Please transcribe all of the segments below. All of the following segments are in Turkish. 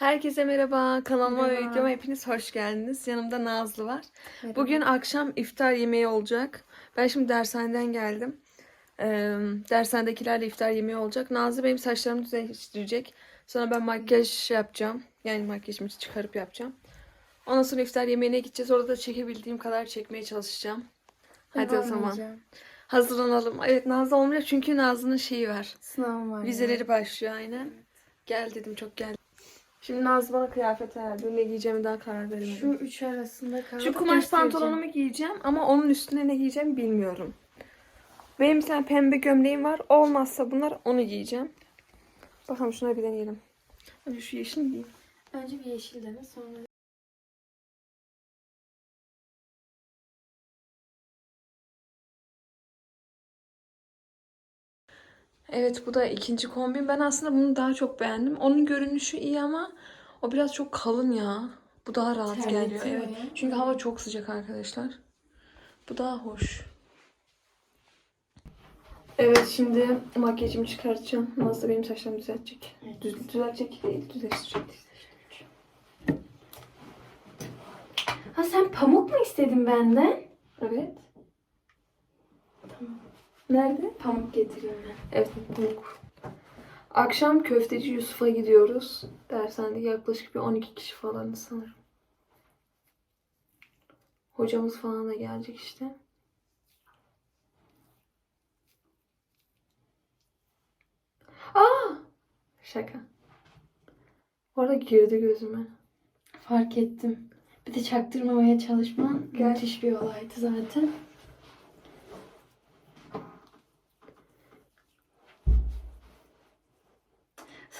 Herkese merhaba. Kanalıma ve videoma hepiniz hoş geldiniz. Yanımda Nazlı var. Merhaba. Bugün akşam iftar yemeği olacak. Ben şimdi dershaneden geldim. Ee, dershanedekilerle iftar yemeği olacak. Nazlı benim saçlarımı düzleştirecek. Sonra ben makyaj yapacağım. Yani makyajımı çıkarıp yapacağım. Ondan sonra iftar yemeğine gideceğiz. Orada da çekebildiğim kadar çekmeye çalışacağım. Hadi o zaman. Hazırlanalım. Evet Nazlı olmayacak çünkü Nazlı'nın şeyi var. Sınavım var. Vizeleri başlıyor aynen. Gel dedim çok gel. Şimdi Nazlı bana kıyafet ayarlıyor. Ne giyeceğimi daha karar veremedim. Şu üç arasında kalıp Şu kumaş pantolonumu giyeceğim ama onun üstüne ne giyeceğim bilmiyorum. Benim bir tane pembe gömleğim var. Olmazsa bunlar onu giyeceğim. Bakalım şuna bir deneyelim. Önce şu yeşil giyeyim? Önce bir yeşil dene sonra. Evet bu da ikinci kombin. Ben aslında bunu daha çok beğendim. Onun görünüşü iyi ama o biraz çok kalın ya. Bu daha rahat Terletiyor geliyor. Evet. ya. Çünkü hava çok sıcak arkadaşlar. Bu daha hoş. Evet şimdi makyajımı çıkartacağım. Nazlı benim saçlarımı düzeltecek. Evet. Düz, düzeltecek değil, düzleştirecek. Ha sen pamuk mu istedin benden? Evet. Tamam. Nerede? Pamuk getireyim ben. Evet, pamuk. Akşam köfteci Yusuf'a gidiyoruz. Dershanede yaklaşık bir 12 kişi falan sanırım. Hocamız falan da gelecek işte. Aa! Şaka. Orada girdi gözüme. Fark ettim. Bir de çaktırmamaya çalışman müthiş bir olaydı zaten.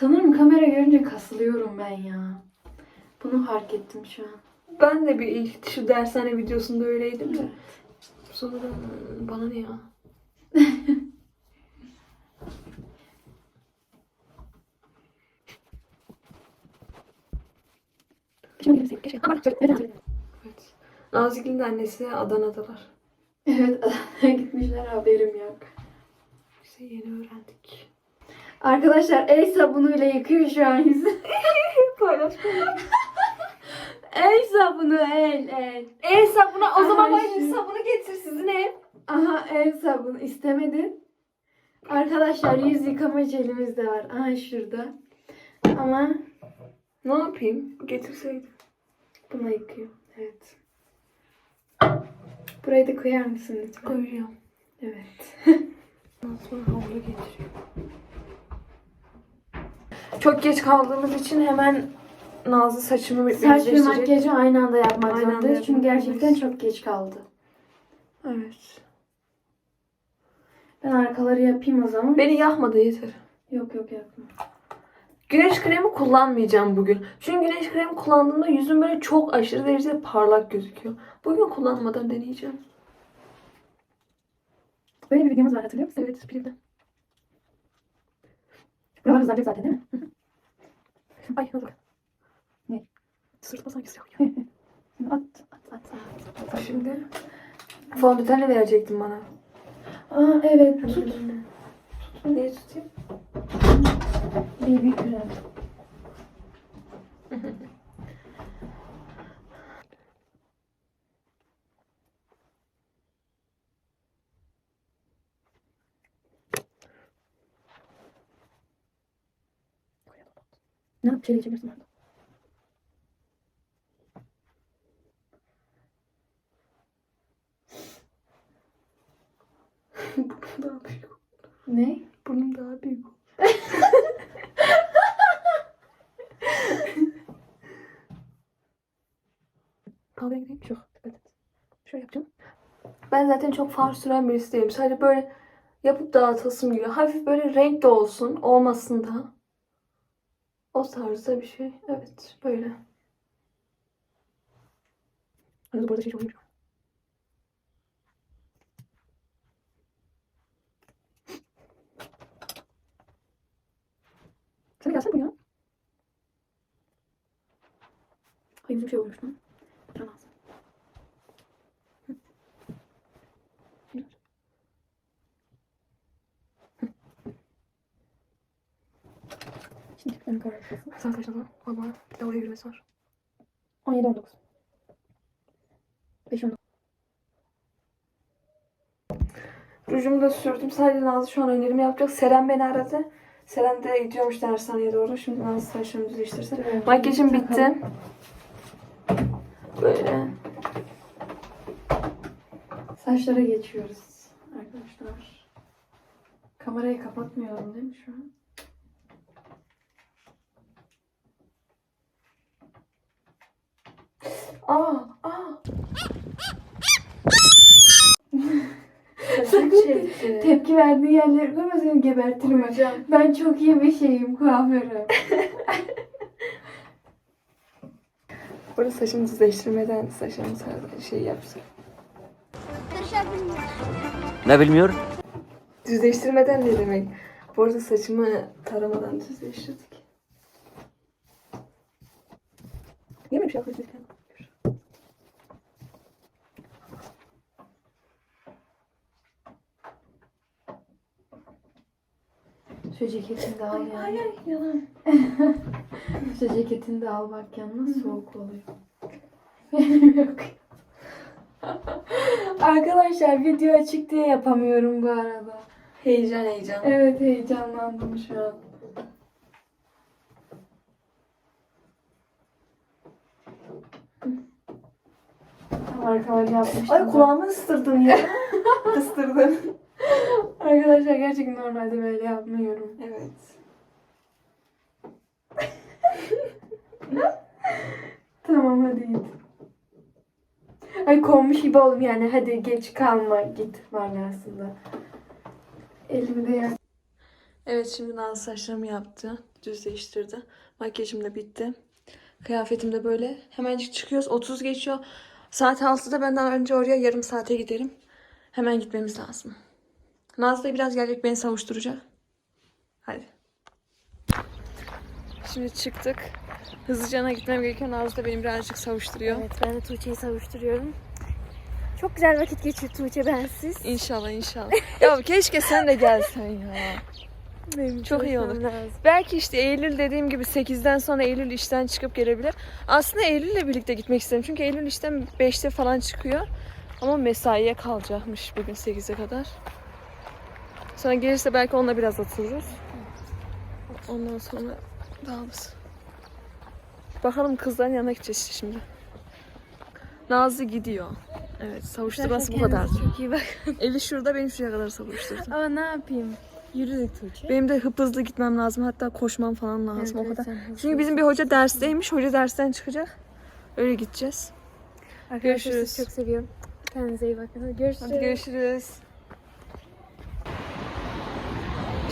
Sanırım kamera görünce kasılıyorum ben ya. Bunu fark ettim şu an. Ben de bir ilk şu dershane videosunda öyleydim de. Sonra hmm, bana ne ya? Evet. Nazik'in de annesi Adana'dalar. Evet, Adana'ya gitmişler haberim yok. Biz de yeni öğrendik. Arkadaşlar el sabunuyla yıkıyor şu an yüzü. Paylaş. El sabunu el el. El sabunu o zaman Aha, bana şu- yüz sabunu getir sizin ev. Aha el sabunu istemedin. Arkadaşlar yüz yıkama jelimiz de var. Aha şurada. Ama Ne yapayım? Getirseydim. buna yıkıyor. Evet. Burayı da koyar mısın lütfen? Koyacağım. Evet. Ondan sonra havlu getiriyorum. Çok geç kaldığımız için hemen Nazlı saçımı Saç ve makyajı aynı anda yapmak Aynı anda zorundayız. Çünkü yapmak gerçekten zorundayız. çok geç kaldı. Evet. Ben arkaları yapayım o zaman. Beni yakmadı yeter. Yok yok yapma. Güneş kremi kullanmayacağım bugün. Çünkü güneş kremi kullandığımda yüzüm böyle çok aşırı derecede parlak gözüküyor. Bugün kullanmadan deneyeceğim. Böyle bir videomuz var hatırlıyor musun? Evet, birimden. Buralar hızlanacak zaten değil mi? Ay bak. Ne? Sırtıma sanki. Şimdi at at at. at. Şimdi fondötenle verecektin bana. Aa evet tut. Neyi tutayım? BB krem. Ne yap? Şöyle çekersin. Burnum daha büyük. Ne? Burnum daha büyük. Kahveye gideyim. Çok dikkat et. Şöyle yapacağım. Ben zaten çok far süren birisi değilim. Sadece böyle yapıp dağıtasım geliyor. Hafif böyle renk de olsun. Olmasın da. O tarzda bir şey. Evet. Böyle. Arada bu arada şey çok iyiymiş. Sen gelsene buraya. Ay yüzüm şey olmuş lan. Tamam. Şimdi Ön kamera açıyorsun. Sen saçmalama. Ama bir de oraya yürümesi var. 17 19. 5 19. Rujumu da sürdüm. Sadece Nazlı şu an önerimi yapacak. Seren beni aradı. Seren de gidiyormuş dershaneye doğru. Şimdi Nazlı saçlarımı düzleştirsin. Makyajım bitti. Böyle. Saçlara geçiyoruz arkadaşlar. Kamerayı kapatmıyorum değil mi şu an? Aa, aa. Sakın Tepki verdiği yerleri koyma seni gebertirim. Hocam. Ben çok iyi bir şeyim kuaförüm. Burada saçımı düzleştirmeden saçımı şey yapsın. Ne bilmiyor? Düzleştirmeden ne demek? Bu arada saçımı taramadan düzleştirdik. Niye böyle bir şey yapıyorsun? Şu ceketini de al yani. ay ay yalan. Şu ceketini de al bak yanına soğuk oluyor. Yok. Arkadaşlar video açık diye yapamıyorum bu arada. Heyecan heyecan. Evet heyecanlandım şu an. Tam arkaları yapmıştım. Ay kulağımı ısırdın ya. Isırdın. Arkadaşlar gerçekten normalde böyle yapmıyorum. Evet. Tamam hadi git. Ay kovmuş gibi oldum yani hadi geç kalma git manasında. Elimi de yak. Evet şimdi Nazlı saçlarımı yaptı. Düzleştirdi. Makyajım da bitti. Kıyafetim de böyle. Hemencik çıkıyoruz. 30 geçiyor. Saat 6'da benden önce oraya yarım saate giderim. Hemen gitmemiz lazım. Nazlı da biraz gelecek beni savuşturacak. Hadi. Şimdi çıktık. Hızlıcana gitmem gerekiyor. Nazlı da beni birazcık savuşturuyor. Evet ben de Tuğçe'yi savuşturuyorum. Çok güzel vakit geçir Tuğçe bensiz. İnşallah inşallah. ya keşke sen de gelsen ya. Benim Çok iyi olur. Lazım. Belki işte Eylül dediğim gibi 8'den sonra Eylül işten çıkıp gelebilir. Aslında Eylül'le birlikte gitmek isterim. Çünkü Eylül işten 5'te falan çıkıyor. Ama mesaiye kalacakmış bugün 8'e kadar. Sonra gelirse belki onunla biraz otururuz. Ondan sonra dağılırız. Bakalım kızların yanına gideceğiz şimdi. Nazlı gidiyor. Evet savuşturması bu kadar. Çok iyi bak. Evi şurada benim şuraya kadar savuşturdu. Ama ne yapayım? Yürüdük Tuğçe. Benim de hıp hızlı gitmem lazım. Hatta koşmam falan lazım o Evet, kadar. sen hızlı Çünkü bizim bir hoca dersteymiş. Hoca dersten çıkacak. Öyle gideceğiz. Arkadaşlar Görüşürüz. sizi çok seviyorum. Kendinize iyi bakın. Görüşürüz. Hadi görüşürüz.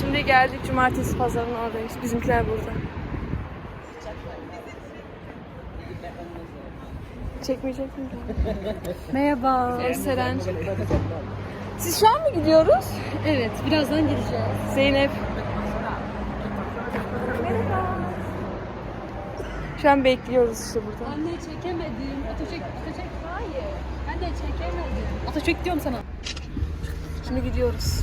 Şimdi geldik cumartesi pazarının oradayız. Bizimkiler burada. Çekmeyecek mi? Merhaba. Evet, Seren. Siz şu an mı gidiyoruz? Evet birazdan geleceğiz. Zeynep. Merhaba. Şu an bekliyoruz işte burada. De çekemedim. Otoçek, otoçek hayır. Ben de çekemedim. Otoçek diyorum sana. Şimdi gidiyoruz.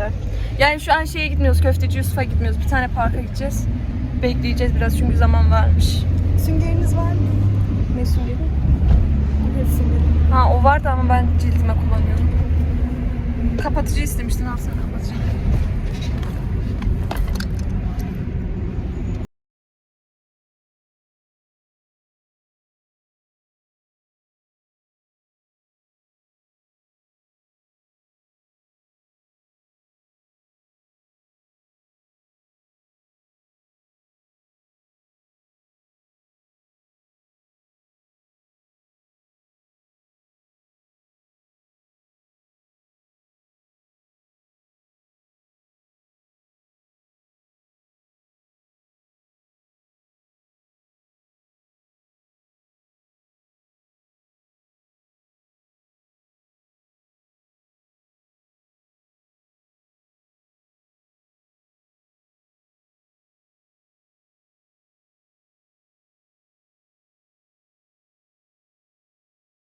Evet. Yani şu an şeye gitmiyoruz. Köfteci Yusuf'a gitmiyoruz. Bir tane parka gideceğiz. Bekleyeceğiz biraz çünkü zaman varmış. Süngeriniz var mı? Ne süngeri? Evet süngerim. Ha o vardı ama ben cildime kullanıyorum. Kapatıcı istemiştin alsana kapatıcı.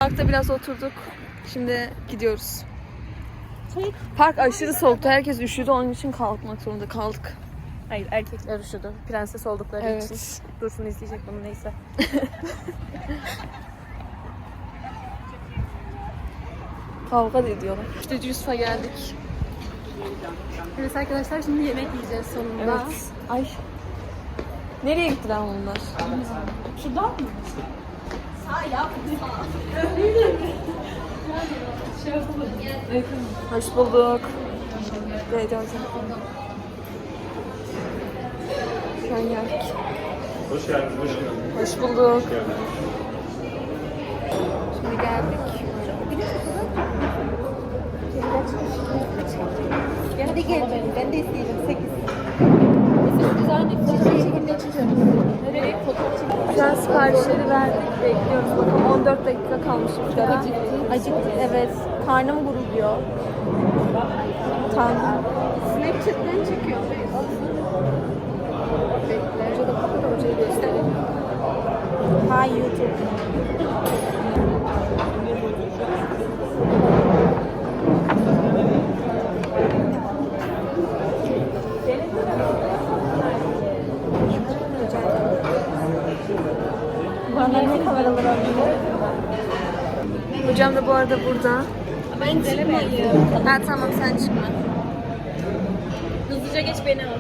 Parkta biraz oturduk. Şimdi gidiyoruz. Park aşırı soğuktu. Herkes üşüdü. Onun için kalkmak zorunda kaldık. Hayır erkekler üşüdü. Prenses oldukları Evet. için. Dursun izleyecek bunu neyse. Kavga da ediyorlar. İşte Cüsfa geldik. Evet arkadaşlar şimdi yemek yiyeceğiz sonunda. Evet. Ay. Nereye gittiler onlar? Hoş bulduk. Neydi hocam? An geldik. Hoş geldiniz, hoş geldiniz. Hoş bulduk. Şimdi geldik. Hadi gel. Ben de isteyeceğim. 8. Güzel bir fotoğraf çekimine Nereye? Fotoğraf. Şu an siparişleri verdik. Bekliyoruz. Bakalım 14 dakika kalmış iftara. Acıktık evet. Karnım guruluyor. Tanrım. Snapchat'ten çekiyor. Hoca da kapıda hocayı gösterelim. Ha YouTube. Bana ne kameralar alıyor? Hocam da bu arada burada. Ben çıkmayayım. Ha tamam sen çıkma. Hızlıca geç beni al.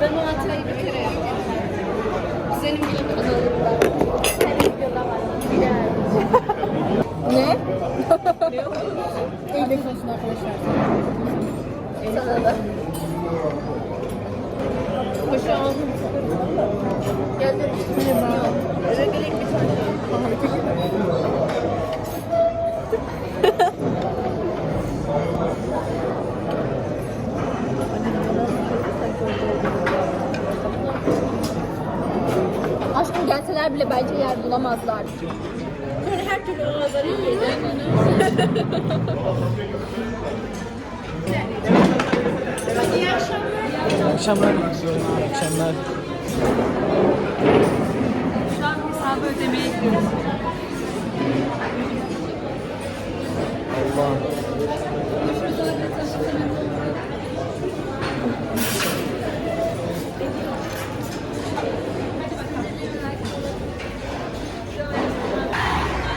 Ben o hatayı bir kere yaptım. Senin bir kanalında. Ne? Eğlenceli olsun arkadaşlar. Sana da. Hoş aldım. Geldim. Merhaba. Gelin bir tane. Aşkım gelseler bile bence yer bulamazlar. Böyle her türlü ağızları yiyecek. akşamlar iyi akşamlar. An hesabı ödemeye. Allah.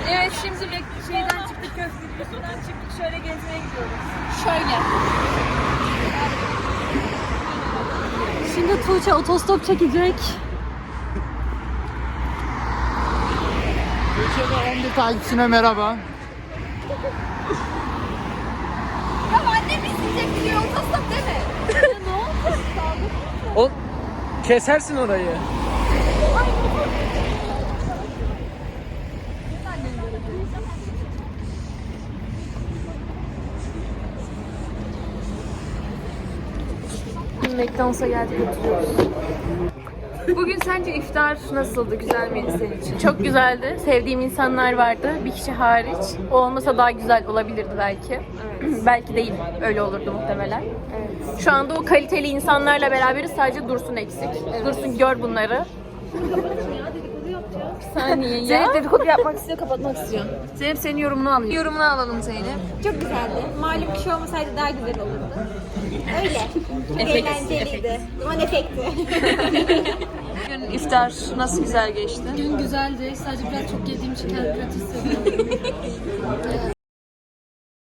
Evet şimdi şeyden çıktık köftecinden çıktık şöyle gezmeye gidiyoruz. Şöyle. Şimdi Tuğçe otostop çekecek. 11 takipçisine merhaba. O kesersin orayı. McDonald's'a geldik oturuyoruz. Bugün sence iftar nasıldı? Güzel miydi senin için? Çok güzeldi. Sevdiğim insanlar vardı. Bir kişi hariç. O olmasa daha güzel olabilirdi belki. belki değil. Öyle olurdu muhtemelen. Evet. Şu anda o kaliteli insanlarla beraberiz. Sadece Dursun eksik. Dursun gör bunları. Saniye ya. Zeynep dedikodu yapmak istiyor, kapatmak istiyor. Zeynep senin yorumunu alayım. Yorumunu alalım Zeynep. Çok güzeldi. Malum kişi olmasaydı daha güzel olurdu. Öyle. Çok Efekt, eğlenceliydi. Zaman efekti. Bugün iftar nasıl güzel geçti? Gün güzeldi. Sadece biraz çok yediğim için kendimi kötü hissediyorum.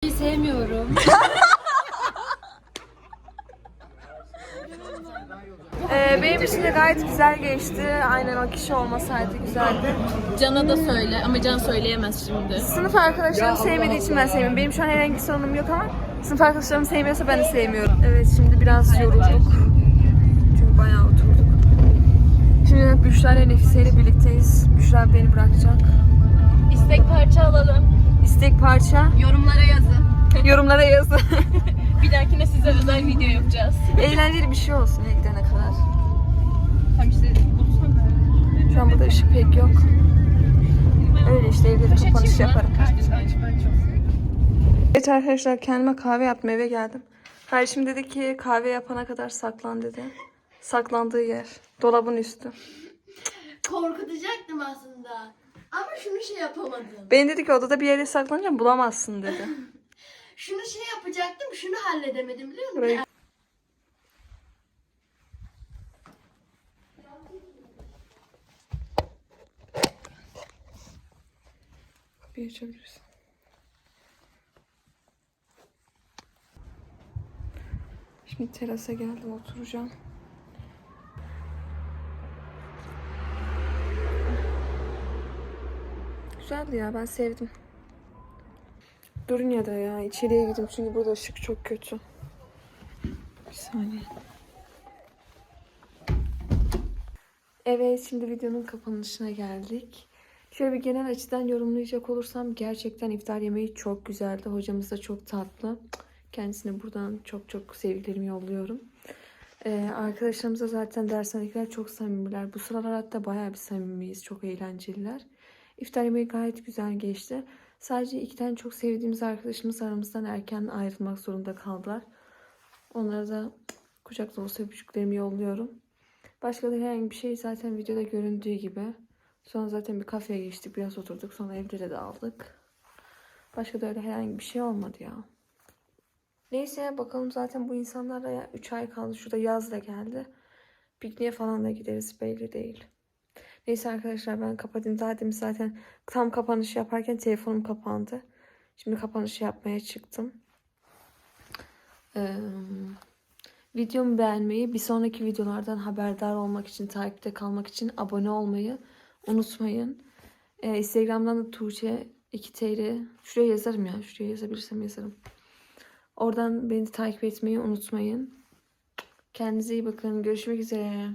Sevmiyorum. Ee, benim için de gayet güzel geçti. Aynen o kişi olmasaydı güzeldi. Can'a da söyle ama Can söyleyemez şimdi. Sınıf arkadaşlarım sevmediği için ben sevmiyorum. Benim şu an herhangi bir sorunum yok ama sınıf arkadaşlarım sevmiyorsa ben de sevmiyorum. Evet şimdi biraz yorulduk. Çünkü bayağı oturduk. Şimdi Büşra ile Nefise ile birlikteyiz. Büşra beni bırakacak. İstek parça alalım. İstek parça Yorumlara yazın. yorumlara yazın. Bir dahakine size özel video yapacağız. Eğlenceli bir şey olsun ya gidene kadar. Tam işte Şu an burada ışık pek yok. Öyle işte evde de kapanış yaparım. Evet arkadaşlar kendime kahve yaptım eve geldim. Kardeşim dedi ki kahve yapana kadar saklan dedi. Saklandığı yer. Dolabın üstü. Korkutacaktım aslında. Ama şunu şey yapamadım. Ben dedi ki odada bir yere saklanacağım bulamazsın dedi. şunu şey yapacaktım, şunu halledemedim biliyor musun? Burayı Kapıyı açabilirsin. Şimdi terasa geldim oturacağım. Güzeldi ya ben sevdim. Durun ya da ya içeriye gidin çünkü burada ışık çok kötü. Bir saniye. Evet şimdi videonun kapanışına geldik. Şöyle bir genel açıdan yorumlayacak olursam gerçekten iftar yemeği çok güzeldi. Hocamız da çok tatlı. Kendisine buradan çok çok sevgilerimi yolluyorum. Ee, arkadaşlarımıza zaten dershanedekiler çok samimiler. Bu sıralar hatta bayağı bir samimiyiz. Çok eğlenceliler. İftar yemeği gayet güzel geçti. Sadece iki tane çok sevdiğimiz arkadaşımız aramızdan erken ayrılmak zorunda kaldılar. Onlara da kucak dolusu öpücüklerimi yolluyorum. Başka da herhangi bir şey zaten videoda göründüğü gibi. Sonra zaten bir kafeye geçtik. Biraz oturduk. Sonra evlere de aldık. Başka da öyle herhangi bir şey olmadı ya. Neyse bakalım zaten bu insanlarla ya 3 ay kaldı. Şurada yaz da geldi. Pikniğe falan da gideriz belli değil. Neyse arkadaşlar ben kapatayım. Zaten zaten tam kapanış yaparken telefonum kapandı. Şimdi kapanış yapmaya çıktım. Ee, videomu beğenmeyi, bir sonraki videolardan haberdar olmak için, takipte kalmak için abone olmayı unutmayın. Ee, Instagram'dan da Tuğçe 2 TL. Şuraya yazarım ya. Şuraya yazabilirsem yazarım. Oradan beni takip etmeyi unutmayın. Kendinize iyi bakın. Görüşmek üzere.